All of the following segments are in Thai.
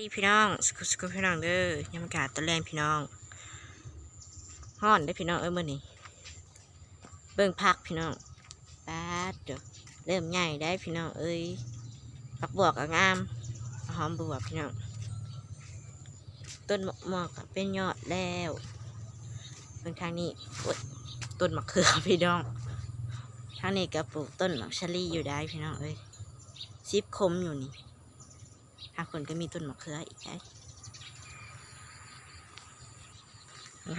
ดีพี่น้องสกุสกุพี่น้องเด้อยามอากาศตอนแรงพี่น้องฮ้อนได้พี่น้องเอ้ยมื่อนี้เบิ่งพักพี่น้องป๊าดเดี๋ยวเริ่มใหญ่ได้พี่น้องเอ้ยปักบวกงามหอมบวกพี่น้องต้นหมอกหมอกเป็นยอดแล้วเบิ่งทางนี้ต้นมะเขือพี่น้องทางนี้ก็ปลูกต้นมะชะลีอยู่ได้พี่น้องเอ้ยซิบคมอยู่นี่ ทางคนก็มีต้นมะเขืออีกไง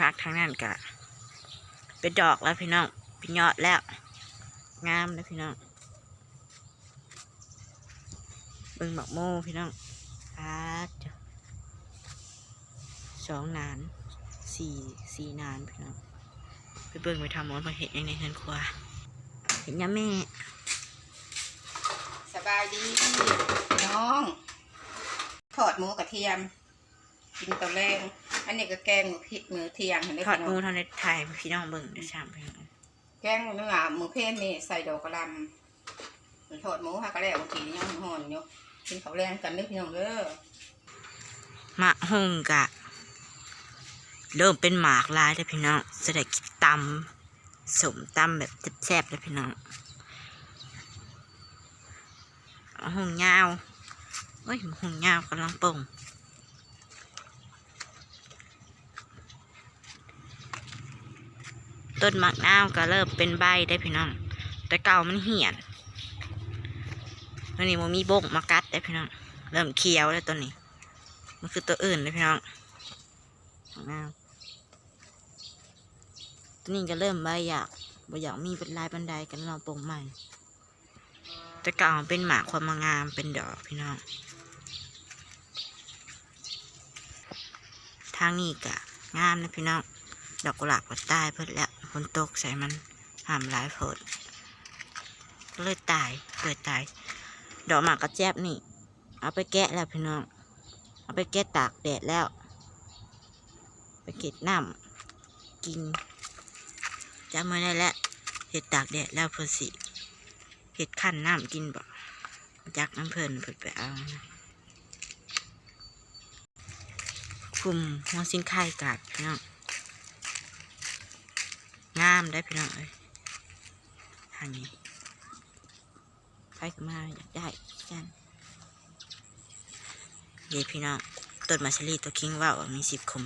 พักทางนั้นก็เป็นดอกแล้วพี่น้องเป็นยอดแล้ว งามแล้วพี่น้องเบิ่งหมอกโมพี่น้องอาดเดี๋ยวสองนานสี่สี่นานพี่น้องไปเบิ่งไปทำมอนมาเห็ดยังในเฮือนครัวเห็นยังแม่ สบายดี น้อง ทอดหมูกระเทียม กินตะแรงอันนี้ก็แกงหมูพริกหมูเทียมเห็นไหมถอดพี่มูน้องทำในไทยพี่น้องเบิ่งเดี๋ยวชามพี่น้องแกงเนื้อหมูเพนนี่ใส่ดอกกระหลำทอดหมูค่ะก็แล้วบางทียังห่อนอยู่กินข้าวแรงกันเด้อพี่น้องเด้อมะฮงกะ เริ่มเป็นหมากลายแล้วพี่น้องจะได้กินตำสมตำแบบแซ่บๆเลยพี่น้องมะฮงยาว เอ้ยมะฮงยาวกำลังป่งต้นมะนาวก็เริ่มเป็นใบได้พี่น้อง แต่เก่ามันเหี่ยนตัวนี้มันมีบกมากัดได้พี่น้อง เริ่มเขียวแล้วตัวนี้ มันคือตัวอื่นเลยพี่น้องอ้าวตัวนี้ก็เริ่มใบอยากบ่อยากมีเป็นลายบันไดกันลองปงใหม่แต่เก่าเป็นหมากความงามเป็นดอกพี่น้องางนี้ก็งามนะพี่น้อง ดอกกุหลาบก็ตายเพิ่นแล้วฝนตกใส่มันหามหลายโพดก็เลยตายเกิดตาย ดอกหมากกระแจบนี่ เอาไปแกะแล้วพี่น้อง เอาไปแก้ตากแดดแล้ว ไปเก็บน้ำกินจำไว้ได้แล้วเห็ดตากแดดแล้วเพื่อสิเห็ดขั้นน้ำกินบ่จากน้ำเพลินเพิ่นไปเอา กลุ่มหัวสินไข่กาดพี่น้องงามได้พี่น้องเอ้ยทางนี้ใครมาอยากได้กันเยวพี่น้องต้นมาชลีตัวคิงว่าวมีสิบคม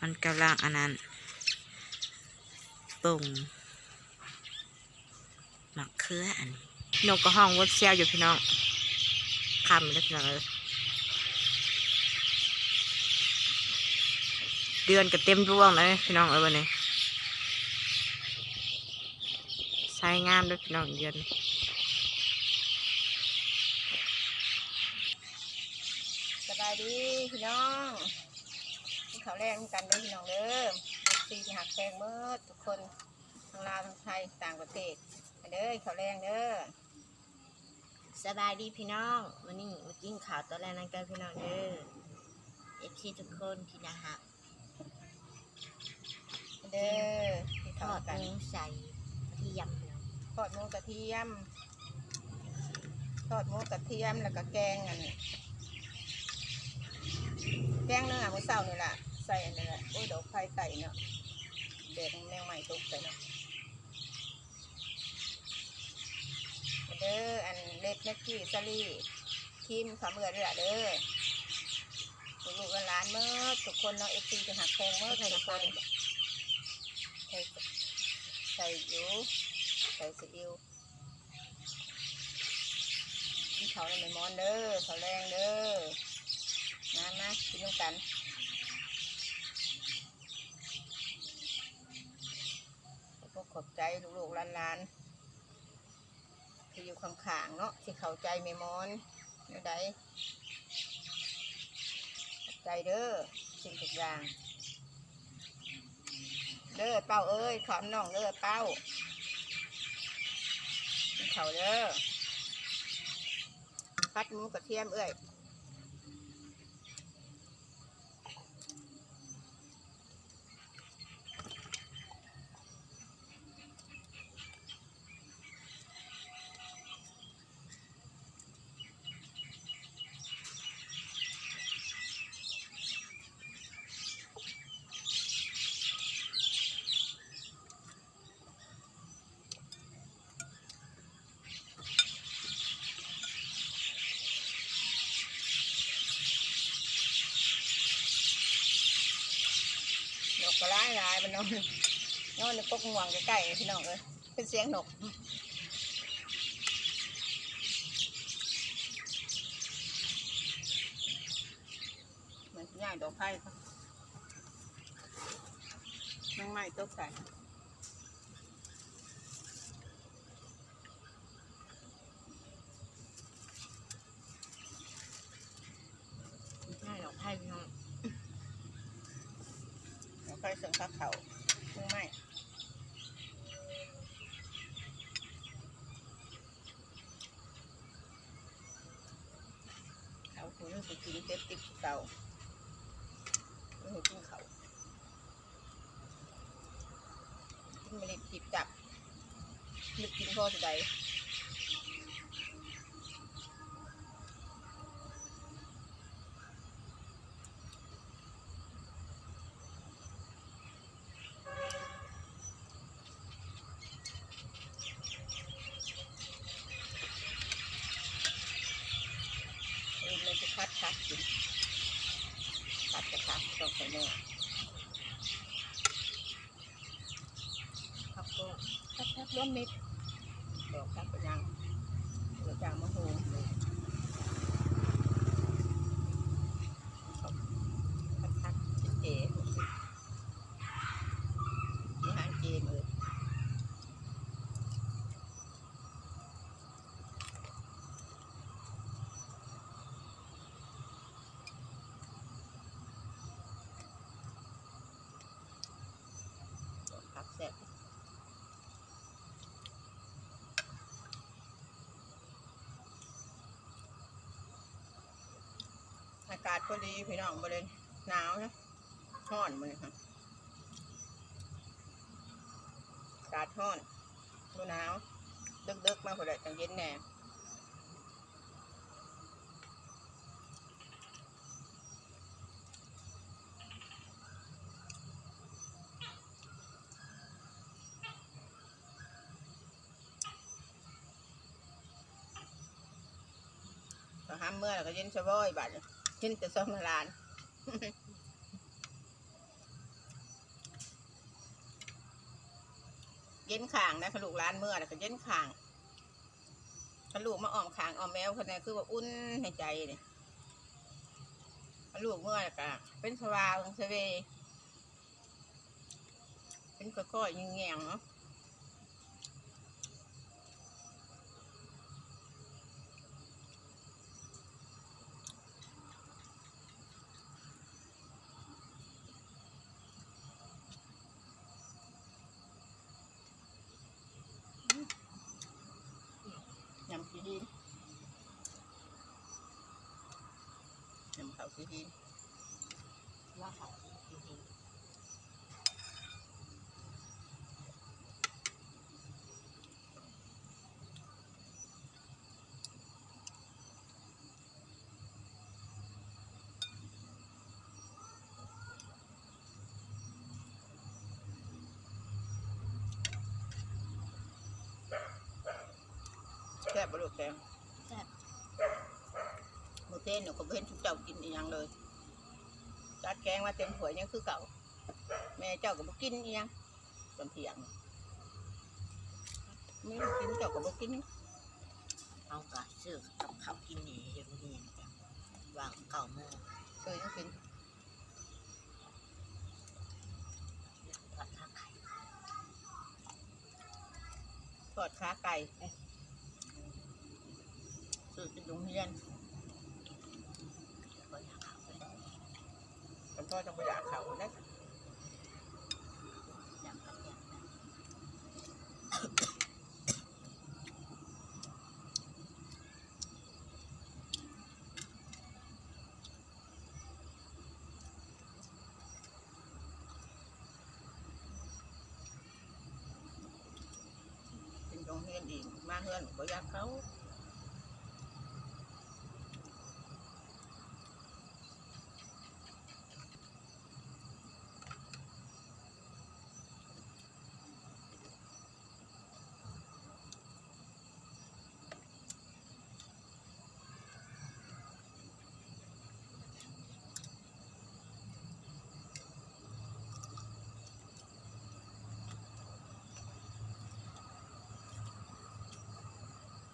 มันกำลังอันนั้นปุ่งหมักเครืออันนี้นกก็ห้องวดเซียวอยู่พี่น้องคำแล้วพี่น้องเอ้ย เดือนก็เต็มร่วงเลยพี่น้องเอ้ยวันนี้ใช้งามด้วยพี่น้องเดือนสบายดีพี่น้องกินข้าวแรงกันเด้อพี่น้องเด้อซีที่หักแพงเมื่อทุกคนทั้งลาวทั้งไทยต่างประเทศมาเด้อข้าวแรงเด้อสบายดีพี่น้องวันนี้มากินข่าวตอนแรกนั้นกันพี่น้องเด้อเอฟซีทุกคนที่นะฮะ เด้อ ที่ททออดดกันเนื้อใส่ที่ยำเนาะทอดหมูกระเทียม ทอดหมูกระเทียมแล้วก็แกงอันนี้ แกงเนื้อมื้อเช้านี่แหละใส่อันนี้แหละโอ้ยดอกไผ่ไก่เนาะเด็ดแมงใหม่ตกใส่เนาะเด้ออันเล็ดแม็กกี้ซาลี่ทีมขาเมือด้วยล่ะเด้อลูกๆหลานๆเมื่อทุกคนเนาะเอฟซีจะหักแพงเมื่อทุกคนใส่ใส่อยู่ใส่ซีอิ๊วกินเขาวในมอนเด้อเขาแรงเด้อมามากินด้วยกันพวกขอบใจลูกๆหลานๆที่อยู่ข้างๆเนาะที่เข้าใจแม่มอนเดี๋ยวใดขอบใจเด้อสิ่งทุกอย่าง เด้อเป้าเอ้ยขอมน้องเด้อเป้าเขาเด้อพัดหมูกระเทียมเอ้ย ก็ร้ายร้ายมันน อนนอนในกกงวงใกล้ๆพี่น้องเลยเป็นเสียงนกเหมือนง่ายดอกไผ่ครับนั่งไม้ตกใส่ง่ายดอกไผ่พี่น้อง ดอกไผ่เสริมข้าเขานั่งไม้เขาคุณนึกไปกินเต็มติ๊กเก่าไม่ให้กินเขากินไม่ได้จิบจับนึกกินพ่อจะใด เองเลยจะ พัดพัดกินพัดจะพัดต้องใส่เนื้อพักก็พัดพัดร่วมมิดดอกพัดไปยังเหลือจางมะฮูดพัดเจ๋เจ๋ที่หางเจมเลย ผักแซ่บอากาศพอดีพี่น้องบริเวณหนาวนะร้อนมือค่ะอากาศร้อนดูหนาวดึกๆมาพอดีจังเย็นแน่ห้ามเมื่อแล้วก็เย็นสบายบัดนี้ เย็นแต่สองลานเย็นข่างนะขลูกร้านเมื่อแล้วก็เย็นข่างขลูกมาอ้อมข่างอ้อมแมวคนนี้คือว่าอุ่นในใจเนี่ยขลูกเมื่อแล้วก็เป็นสวางเสเวเป็นก้อยๆยิงแงงเนาะยำขี้หิน ยำข้าวขี้หินว่าเขาจริงแซ่บลูกแกง มือเต้นเนี่ยก็บ่เห็นทุกเจ้ากินอีหยังเลยจัดแกงมาเต็มถ้วยยังคือเก่า แม่เจ้าก็บ่กินอีหยังตอนเที่ยงไม่ได้กินเจ้าก็บ่กินเอากะซื้อกับเขาวกินนี่เดี๋ยวนี้จ้ะวางเก่าโมงเคยยังกินทอดข้าวไข่ทอดขาไก่ซื้อกินโรงเรียน ก็อยากเขาไป กันทองบ่อยากเขาได้อยากกันอยากนโรงเรียนอีกมาเฮือนบ่อยากเขา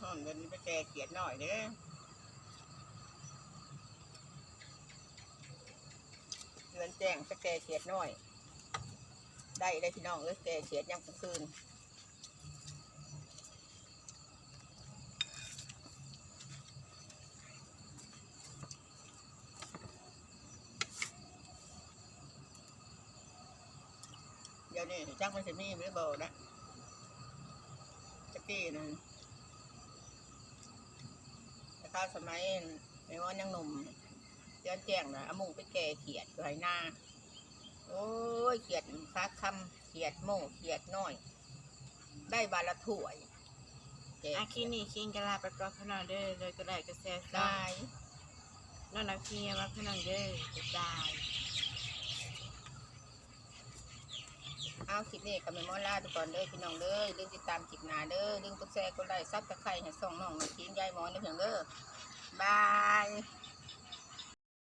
อนเดินไปแก่เขียดหน่อยเด้อเดือนแจ้งไปแก่เขียดหน่อย ได้ได้พี่น้องเอ้ยแกเขียดยังคืนเดี๋ยวนี้จักมันจะมีไม่เบานะจักกี้นะ ข้าวสมัยไม่ว่ายังหนุ่มเดือนแจ้งนะเอาหมุงไปแก่เขียดไว้หน้า โอ้ยเขียดคักคำเขียดโม่เขียดน้อย ได้บาละถ้วยแก่อาคีนี่คิงกะลาไปปลอกพี่น้องเด้อเลยก็ได้กระแสซ้ได้ำนอนนักพี่มาพี่น้องเด้อจะได้ เอาคลิปนี้กับแม่มอลาทุกคนเด้อพี่น้องเด้อลืมติดตามคลิปหน้าเด้อลืมกดแชร์กดไลค์ซับตะไคร้ให้ส่องน้องมาทีมยายหมอนเด้อเพียงเด้อบาย